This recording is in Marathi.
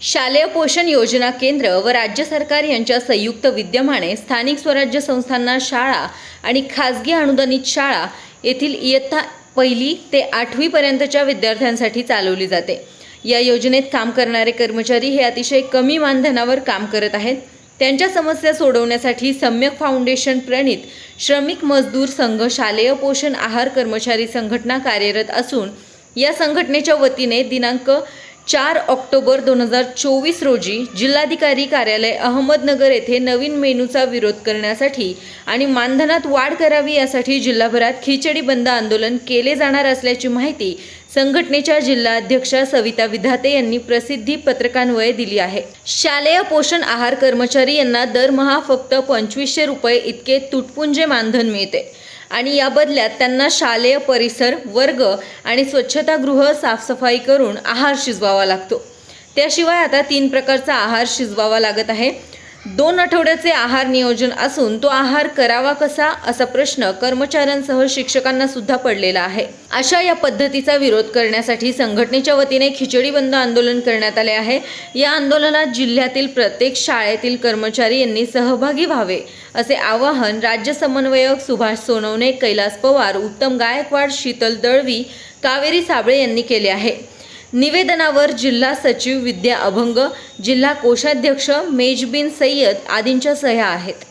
शालेय पोषण योजना केंद्र व राज्य सरकार यांच्या संयुक्त विद्यमाने स्थानिक स्वराज्य संस्थांना शाळा आणि खाजगी अनुदानित शाळा येथील इयत्ता पहिली ते आठवीपर्यंतच्या विद्यार्थ्यांसाठी चालवली जाते. या योजनेत काम करणारे कर्मचारी हे अतिशय कमी मानधनावर काम करत आहेत. त्यांच्या समस्या सोडवण्यासाठी सम्यक फाउंडेशन प्रणित श्रमिक मजदूर संघ शालेय पोषण आहार कर्मचारी संघटना कार्यरत असून या संघटनेच्या वतीने दिनांक चार ऑक्टोबर दोन हजार चोवीस रोजी जिल्हाधिकारी कार्यालय अहमदनगर येथे नवीन मेनूचा विरोध करण्यासाठी आणि मानधनात वाढ करावी यासाठी जिल्हाभरात खिचडी बंद आंदोलन केले जाणार असल्याची माहिती संघटनेच्या जिल्हाध्यक्षा सविता विधाते यांनी प्रसिद्धी पत्रकान्वये दिली आहे. शालेय पोषण आहार कर्मचारी यांना दरमहा फक्त पंचवीसशे रुपये इतके तुटपुंजे मानधन मिळते. आणि या बदल्यात त्यांना शालेय परिसर वर्ग आणि स्वच्छतागृह साफसफाई करून आहार शिजवावा लागतो. त्याशिवाय आता तीन प्रकारचा आहार शिजवावा लागत आहे. दोन आठवड्याचे आहार नियोजन असून तो आहार करावा कसा असा प्रश्न कर्मचाऱ्यांसह शिक्षकांना सुद्धा पडलेला आहे. अशा या पद्धतीचा विरोध करण्यासाठी संघटनेच्या वतीने खिचडी बंद आंदोलन करण्यात आले आहे. या आंदोलनात जिल्ह्यातील प्रत्येक शाळेतील कर्मचारी यांनी सहभागी व्हावे असे आवाहन राज्य समन्वयक सुभाष सोनवणे कैलास पवार उत्तम गायकवाड शीतल दळवी कावेरी साबळे यांनी केले आहे. निवेदनावर जिल्हा सचिव विद्या अभंग जिल्हा कोषाध्यक्ष मेजबिन सय्यद आदींच्या सह्या आहेत.